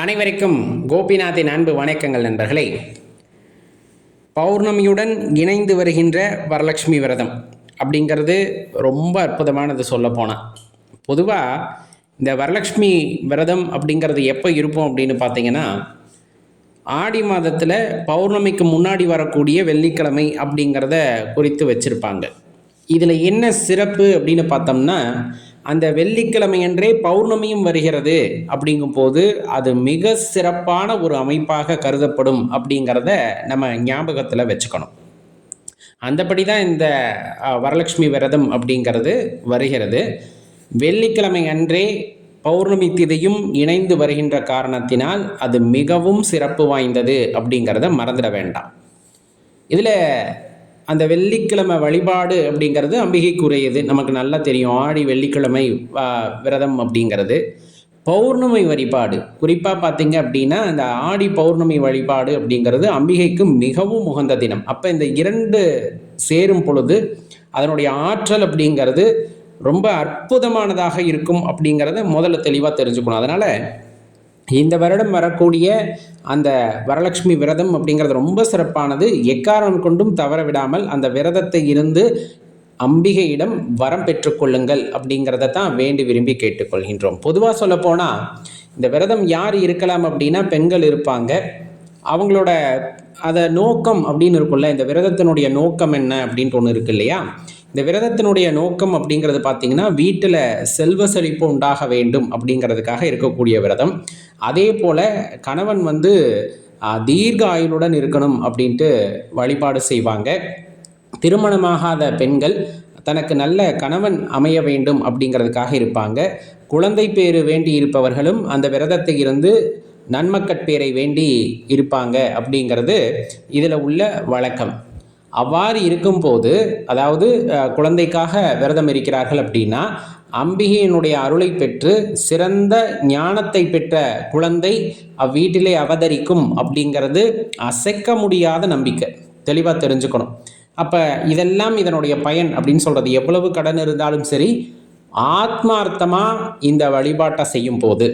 அனைவருக்கும் கோபிநாத்தின் அன்பு வணக்கங்கள் நண்பர்களே. பௌர்ணமியுடன் இணைந்து வருகின்ற வரலட்சுமி விரதம் அப்படிங்கிறது ரொம்ப அற்புதமானது சொல்ல போனால் பொதுவாக இந்த வரலட்சுமி விரதம் அப்படிங்கிறது எப்போ இருப்போம் அப்படின்னு பார்த்தீங்கன்னா ஆடி மாதத்தில் பௌர்ணமிக்கு முன்னாடி வரக்கூடிய வெள்ளிக்கிழமை அப்படிங்கிறத குறித்து வச்சுருப்பாங்க. இதில் என்ன சிறப்பு அப்படின்னு பார்த்தோம்னா அந்த வெள்ளிக்கிழமையன்றே பௌர்ணமியும் வருகிறது அப்படிங்கும் போது அது மிக சிறப்பான ஒரு அமைப்பாக கருதப்படும் அப்படிங்கிறத நம்ம ஞாபகத்தில் வச்சுக்கணும். அந்தபடி தான் இந்த வரலட்சுமி விரதம் அப்படிங்கிறது வருகிறது. வெள்ளிக்கிழமை அன்றே பௌர்ணமி திதியும் இணைந்து வருகின்ற காரணத்தினால் அது மிகவும் சிறப்பு வாய்ந்தது அப்படிங்கிறத மறந்துட வேண்டாம். இதில் அந்த வெள்ளிக்கிழமை வழிபாடு அப்படிங்கிறது அம்பிகைக்குரியது. நமக்கு நல்லா தெரியும். ஆடி வெள்ளிக்கிழமை விரதம் அப்படிங்கிறது. பௌர்ணமி வழிபாடு. குறிப்பாக பார்த்தீங்க அப்படின்னா அந்த ஆடி பௌர்ணமி வழிபாடு அப்படிங்கிறது அம்பிகைக்கு மிகவும் உகந்த தினம். அப்போ இந்த இரண்டு சேரும் பொழுது அதனுடைய ஆற்றல் அப்படிங்கிறது ரொம்ப அற்புதமானதாக இருக்கும் அப்படிங்கிறத முதல்ல தெளிவாக தெரிஞ்சுக்கணும். அதனால் இந்த வருடம் வரக்கூடிய அந்த வரலட்சுமி விரதம் அப்படிங்கிறது ரொம்ப சிறப்பானது. எக்காரணம் கொண்டும் தவற விடாமல் அந்த விரதத்தை இருந்து அம்பிகையிடம் வரம் பெற்றுக்கொள்ளுங்கள் அப்படிங்கிறத தான் வேண்டி விரும்பி கேட்டுக்கொள்கின்றோம் பொதுவாக சொல்லப்போனால் இந்த விரதம் யார் இருக்கலாம் அப்படின்னா பெண்கள் இருப்பாங்க. அவங்களோட அதை நோக்கம் அப்படின்னு இருக்குல்ல இந்த விரதத்தினுடைய நோக்கம் என்ன அப்படின்ட்டு ஒன்று இருக்கு இல்லையா? இந்த விரதத்தினுடைய நோக்கம் அப்படிங்கிறது பார்த்தீங்கன்னா வீட்டில் செல்வ செழிப்பு உண்டாக வேண்டும் அப்படிங்கிறதுக்காக இருக்கக்கூடிய விரதம். அதே போல் கணவன் வந்து தீர்க்க ஆயுளுடன் இருக்கணும் அப்படின்ட்டு வழிபாடு செய்வாங்க. திருமணமாகாத பெண்கள் தனக்கு நல்ல கணவன் அமைய வேண்டும் அப்படிங்கிறதுக்காக இருப்பாங்க. குழந்தை பேர் வேண்டி இருப்பவர்களும் அந்த விரதத்தை இருந்து நன்மக்கட்பேரை வேண்டி இருப்பாங்க அப்படிங்கிறது இதில் உள்ள வழக்கம். அவ்வாறு இருக்கும்போது அதாவது குழந்தைக்காக விரதம் இருக்கிறார்கள் அப்படின்னா அம்பிகையினுடைய அருளை பெற்று சிறந்த ஞானத்தை பெற்ற குழந்தை அவ்வீட்டிலே அவதரிக்கும் அப்படிங்கிறது அசைக்க முடியாத நம்பிக்கை. தெளிவாக தெரிஞ்சுக்கணும். அப்போ இதெல்லாம் இதனுடைய பயன் அப்படின்னு சொல்கிறது எவ்வளவு கடன் இருந்தாலும் சரி ஆத்மார்த்தமாக இந்த வழிபாட்டை செய்யும் போது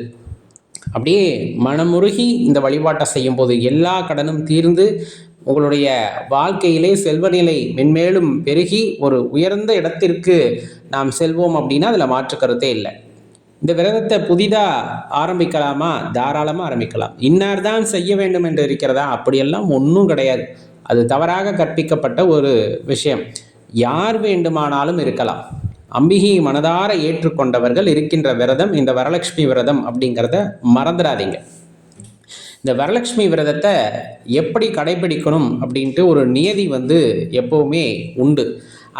அப்படியே மனமுருகி இந்த வழிபாட்டை செய்யும் போது எல்லா கடனும் தீர்ந்து உங்களுடைய வாழ்க்கையிலே செல்வநிலை மென்மேலும் பெருகி ஒரு உயர்ந்த இடத்திற்கு நாம் செல்வோம் அப்படின்னா அதில் மாற்று கருத்தே இல்லை. இந்த விரதத்தை புதிதாக ஆரம்பிக்கலாமா? தாராளமாக ஆரம்பிக்கலாம். இன்னார் தான் செய்ய வேண்டும் என்று இருக்கிறதா? அப்படியெல்லாம் ஒன்றும் கிடையாது. அது தவறாக கற்பிக்கப்பட்ட ஒரு விஷயம். யார் வேண்டுமானாலும் இருக்கலாம். அம்பிகையை மனதார ஏற்றுக்கொண்டவர்கள் இருக்கின்ற விரதம் இந்த வரலட்சுமி விரதம் அப்படிங்கிறத மறந்துடாதீங்க. இந்த வரலட்சுமி விரதத்தை எப்படி கடைபிடிக்கணும் அப்படின்ட்டு ஒரு நியதி வந்து எப்போவுமே உண்டு.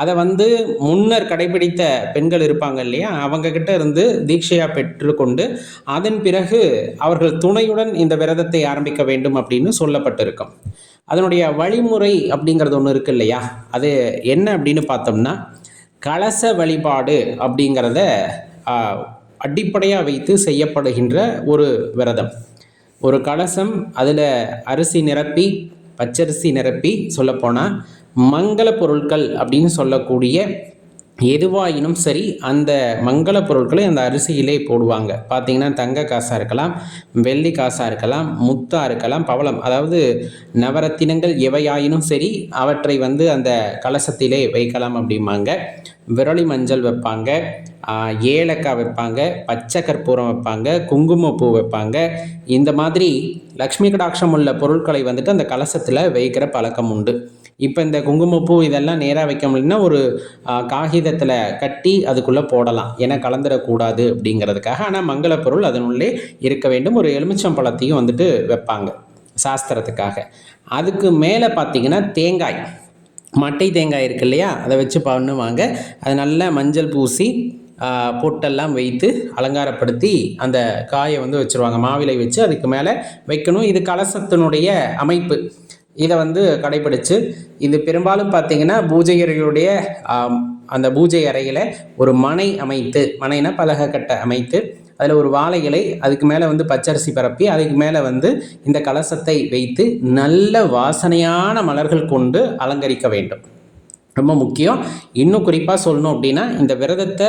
அதை வந்து முன்னர் கடைபிடித்த பெண்கள் இருப்பாங்க இல்லையா? அவங்கக்கிட்ட இருந்து தீட்சையாக பெற்றுக்கொண்டு அதன் பிறகு அவர்கள் துணையுடன் இந்த விரதத்தை ஆரம்பிக்க வேண்டும் அப்படின்னு சொல்லப்பட்டிருக்கும். அதனுடைய வழிமுறை அப்படிங்கிறது ஒன்று இருக்கு இல்லையா? அது என்ன அப்படின்னு பார்த்தோம்னா கலச வழிபாடு அப்படிங்கிறத அடிப்படையாக வைத்து செய்யப்படுகின்ற ஒரு விரதம். ஒரு கலசம் அதில் அரிசி நிரப்பி பச்சரிசி நிரப்பி சொல்லப்போனால் மங்கள பொருட்கள் அப்படின்னு சொல்லக்கூடிய எதுவாயினும் சரி அந்த மங்கள பொருட்களை அந்த அரிசியிலே போடுவாங்க. பார்த்தீங்கன்னா தங்க காசாக இருக்கலாம் வெள்ளி காசாக இருக்கலாம் முத்தாக இருக்கலாம் பவளம். அதாவது நவரத்தினங்கள் எவையாயினும் சரி அவற்றை வந்து அந்த கலசத்திலே வைக்கலாம் அப்படிம்பாங்க. விரலி மஞ்சள் வைப்பாங்க ஏலக்காய் வைப்பாங்க பச்சை கற்பூரம் வைப்பாங்க குங்குமப்பூ வைப்பாங்க. இந்த மாதிரி லக்ஷ்மி கடாட்சம் உள்ள பொருட்களை வந்துட்டு அந்த கலசத்தில் வைக்கிற பழக்கம் உண்டு. இப்போ இந்த குங்குமப்பூ இதெல்லாம் நேராக வைக்க முடியலன்னா ஒரு காகிதத்தில் கட்டி அதுக்குள்ளே போடலாம். ஏன்னா கலந்துடக்கூடாது அப்படிங்கிறதுக்காக. ஆனால் மங்கள பொருள் அதனுள்ளே இருக்க வேண்டும். ஒரு எலுமிச்சம் பழத்தையும் வந்துட்டு வைப்பாங்க சாஸ்திரத்துக்காக. அதுக்கு மேலே பார்த்தீங்கன்னா தேங்காய். மட்டை தேங்காய் இருக்கு இல்லையா? அதை வச்சு பண்ணுவாங்க. அது நல்லா மஞ்சள் பூசி பொட்டெல்லாம் வைத்து அலங்காரப்படுத்தி அந்த காயை வந்து வச்சுருவாங்க. மாவிலை வச்சு அதுக்கு மேலே வைக்கணும். இது கலசத்தினுடைய அமைப்பு. இதை வந்து கடைபிடிச்சு இது பெரும்பாலும் பார்த்தீங்கன்னா பூஜை அந்த பூஜை அறையில் ஒரு மனை அமைத்து மனைனா பலகக்கட்டை அமைத்து அதில் ஒரு வாழை இலை அதுக்கு மேலே வந்து பச்சரிசி பரப்பி அதுக்கு மேலே வந்து இந்த கலசத்தை வைத்து நல்ல வாசனையான மலர்கள் கொண்டு அலங்கரிக்க வேண்டும். ரொம்ப முக்கியம். இன்னும் குறிப்பாக சொல்லணும் அப்படின்னா இந்த விரதத்தை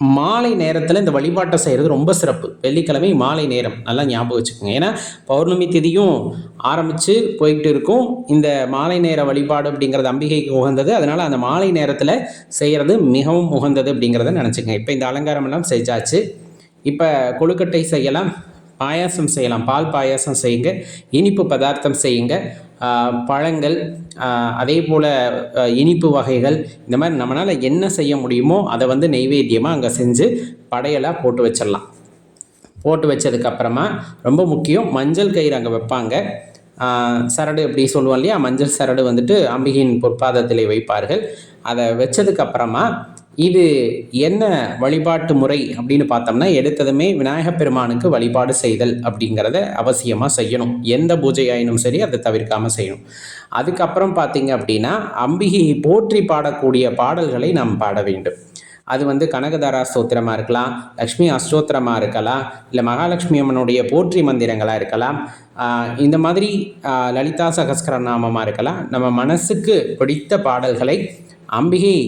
மாலை நேரத்தில் இந்த வழிபாட்டை செய்கிறது ரொம்ப சிறப்பு. வெள்ளிக்கிழமை மாலை நேரம். நல்லா ஞாபகம் வச்சுக்கோங்க. ஏன்னா பௌர்ணமி திதியும் ஆரம்பித்து போய்கிட்டு இருக்கும். இந்த மாலை நேர வழிபாடு அப்படிங்கிறது அம்பிகைக்கு உகந்தது. அதனால் அந்த மாலை நேரத்தில் செய்கிறது மிகவும் உகந்தது அப்படிங்கிறத நினச்சிக்கோங்க. இப்போ இந்த அலங்காரம் எல்லாம் செஞ்சாச்சு. இப்போ கொழுக்கட்டை செய்யலாம் பாயாசம் செய்யலாம். பால் பாயாசம் செய்யுங்க. இனிப்பு பதார்த்தம் செய்யுங்க. பழங்கள் அதே போல் இனிப்பு வகைகள் இந்த மாதிரி நம்மளால் என்ன செய்ய முடியுமோ அதை வந்து நெய்வேத்தியமாக அங்கே செஞ்சு படையலாக போட்டு வச்சிடலாம். போட்டு வச்சதுக்கப்புறமா ரொம்ப முக்கியம் மஞ்சள் கயிறு அங்கே வைப்பாங்க. சரடு அப்படி சொல்லுவோம் இல்லையா? மஞ்சள் சரடு வந்துட்டு அம்பிகையின் பொற்பாதத்திலே வைப்பார்கள். அதை வச்சதுக்கப்புறமா இது என்ன வழிபாட்டு முறை அப்படின்னு பார்த்தோம்னா எடுத்ததுமே விநாயகப் பெருமானுக்கு வழிபாடு செய்தல் அப்படிங்கிறத அவசியமாக செய்யணும். எந்த பூஜையாயினும் சரி அதை தவிர்க்காமல் செய்யணும். அதுக்கப்புறம் பார்த்தீங்க அப்படின்னா அம்பிகையை போற்றி பாடக்கூடிய பாடல்களை நாம் பாட வேண்டும். அது வந்து கனகதாரா ஸ்தோத்திரமாக இருக்கலாம் லக்ஷ்மி அஸ்தோத்திரமாக இருக்கலாம் இல்லை மகாலட்சுமி அம்மனுடைய போற்றி மந்திரங்களாக இருக்கலாம். இந்த மாதிரி லலிதா சகஸ்கர நாமமாக இருக்கலாம். நம்ம மனசுக்கு பிடித்த பாடல்களை அம்பிகை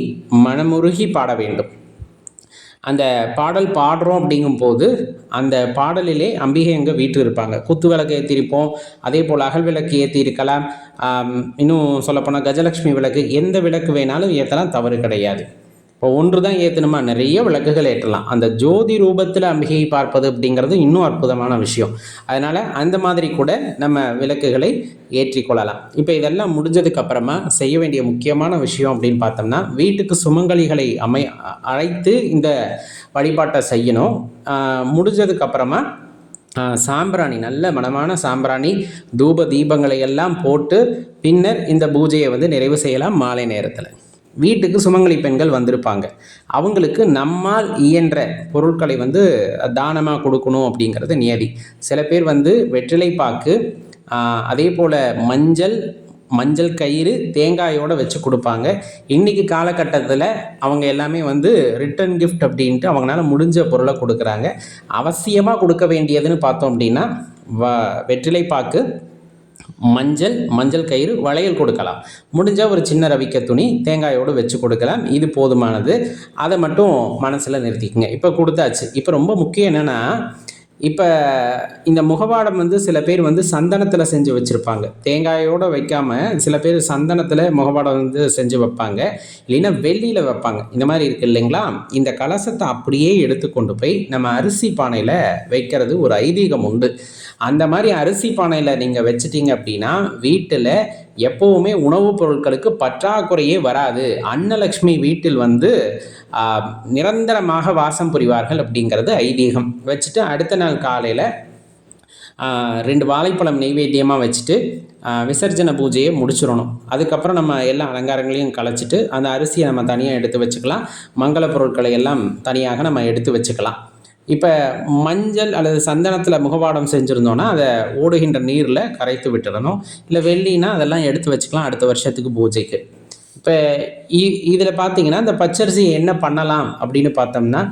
மனமுருகி பாட வேண்டும். அந்த பாடல் பாடுறோம் அப்படிங்கும்போது அந்த பாடலிலே அம்பிகை அங்கே வீட்டு இருப்பாங்க. குத்து விளக்கு ஏற்றிருப்போம் அதே போல் அகல் விளக்கு ஏற்றிருக்கலாம் இன்னும் சொல்லப்போனால் கஜலட்சுமி விளக்கு எந்த விளக்கு வேணாலும் ஏற்றலாம் தவறு கிடையாது. இப்போ ஒன்று தான் ஏற்றணுமா நிறைய விளக்குகள் ஏற்றலாம். அந்த ஜோதி ரூபத்தில் அம்பிகையை பார்ப்பது அப்படிங்கிறது இன்னும் அற்புதமான விஷயம். அதனால் அந்த மாதிரி கூட நம்ம விளக்குகளை ஏற்றிக்கொள்ளலாம் இப்போ இதெல்லாம் முடிஞ்சதுக்கு அப்புறமா செய்ய வேண்டிய முக்கியமான விஷயம் அப்படின்னு பார்த்தோம்னா வீட்டுக்கு சுமங்கலிகளை அமை அழைத்து இந்த வழிபாட்டை செய்யணும். முடிஞ்சதுக்கப்புறமா முடிஞ்சதுக்கு அப்புறமா சாம்பிராணி நல்ல மனமான சாம்பிராணி தூப தீபங்களை எல்லாம் போட்டு பின்னர் இந்த பூஜையை வந்து நிறைவு செய்யலாம் மாலை நேரத்தில். வீட்டுக்கு சுமங்கலி பெண்கள் வந்திருப்பாங்க. அவங்களுக்கு நம்மால் இயன்ற பொருட்களை வந்து தானமாக கொடுக்கணும் அப்படிங்கிறது நியதி. சில பேர் வந்து வெற்றிலை பாக்கு அதே போல் மஞ்சள் மஞ்சள் கயிறு தேங்காயோடு வச்சு கொடுப்பாங்க. இன்னைக்கு காலகட்டத்தில் அவங்க எல்லாமே வந்து ரிட்டர்ன் கிஃப்ட் அப்படின்ட்டு அவங்களால முடிஞ்ச பொருளை கொடுக்குறாங்க. அவசியமாக கொடுக்க வேண்டியதுன்னு பார்த்தோம் அப்படின்னா வ வெற்றிலை பாக்கு மஞ்சள் மஞ்சள் கயிறு வளையல் கொடுக்கலாம். முடிஞ்சால் ஒரு சின்ன ரவிக்க துணி தேங்காயோடு வச்சு கொடுக்கலாம். இது போதுமானது. அதை மட்டும் மனசில் நிறுத்திக்கங்க. இப்போ கொடுத்தாச்சு. இப்போ ரொம்ப முக்கியம் என்னென்னா இப்போ இந்த முகவாடம் வந்து சில பேர் வந்து சந்தனத்தில் செஞ்சு வச்சுருப்பாங்க. தேங்காயோடு வைக்காமல் சில பேர் சந்தனத்தில் முகவாடம் வந்து செஞ்சு வைப்பாங்க. இல்லைன்னா வெள்ளியில் வைப்பாங்க. இந்த மாதிரி இருக்கு இல்லைங்களா? இந்த கலசத்தை அப்படியே எடுத்து கொண்டு போய் நம்ம அரிசி பானையில் வைக்கிறது ஒரு ஐதீகம் உண்டு. அந்த மாதிரி அரிசி பானையில் நீங்கள் வச்சிட்டிங்க அப்படின்னா வீட்டில் எப்போவுமே உணவுப் பொருட்களுக்கு பற்றாக்குறையே வராது. அன்னலக்ஷ்மி வீட்டில் வந்து நிரந்தரமாக வாசம் புரிவார்கள் அப்படிங்கிறது ஐதீகம். வச்சுட்டு அடுத்த நாள் காலையில் ரெண்டு வாழைப்பழம் நெய்வேத்தியமாக வச்சுட்டு விசர்ஜன பூஜையை முடிச்சிடணும். அதுக்கப்புறம் நம்ம எல்லா அலங்காரங்களையும் கலைச்சிட்டு அந்த அரிசியை நம்ம தனியாக எடுத்து வச்சுக்கலாம். மங்கள பொருட்களை எல்லாம் தனியாக நம்ம எடுத்து வச்சுக்கலாம். இப்போ மஞ்சள் அல்லது சந்தனத்தில் முகவாடம் செஞ்சுருந்தோன்னா அதை ஓடுகின்ற நீரில் கரைத்து விட்டுடணும் இல்லை வெள்ளினா அதெல்லாம் எடுத்து வச்சுக்கலாம் அடுத்த வருஷத்துக்கு பூஜைக்கு. இப்போ இதில் பார்த்தீங்கன்னா இந்த பச்சரிசி என்ன பண்ணலாம் அப்படின்னு பார்த்தோம்னா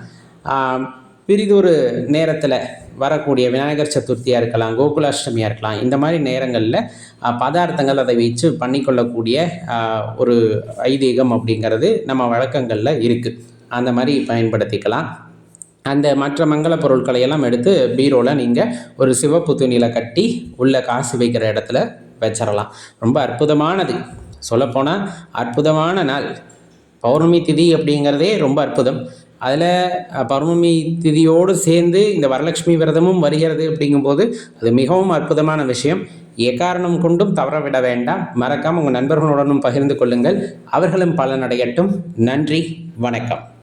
பிரிதொரு நேரத்தில் வரக்கூடிய விநாயகர் சதுர்த்தியாக இருக்கலாம் கோகுலாஷ்டமியாக இருக்கலாம் இந்த மாதிரி நேரங்களில் பதார்த்தங்கள் அதை வச்சு பண்ணிக்கொள்ளக்கூடிய ஒரு ஐதீகம் அப்படிங்கிறது நம்ம வழக்கங்களில் இருக்குது அந்த மாதிரி பயன்படுத்திக்கலாம். அந்த மற்ற மங்கள பொருட்களை எல்லாம் எடுத்து பீரோவில் நீங்கள் ஒரு சிவப்பு துணியில் கட்டி உள்ள காசு வைக்கிற இடத்துல வச்சிடலாம் ரொம்ப அற்புதமானது. சொல்லப்போனால் அற்புதமான நாள். பௌர்ணமி திதி அப்படிங்கிறதே ரொம்ப அற்புதம். அதில் பௌர்ணமி திதியோடு சேர்ந்து இந்த வரலட்சுமி விரதமும் வருகிறது அப்படிங்கும்போது அது மிகவும் அற்புதமான விஷயம். எக்காரணம் கொண்டும் தவறவிட வேண்டாம். மறக்காமல் உங்கள் நண்பர்களுடனும் பகிர்ந்து கொள்ளுங்கள். அவர்களும் பலனடையட்டும். நன்றி. வணக்கம்.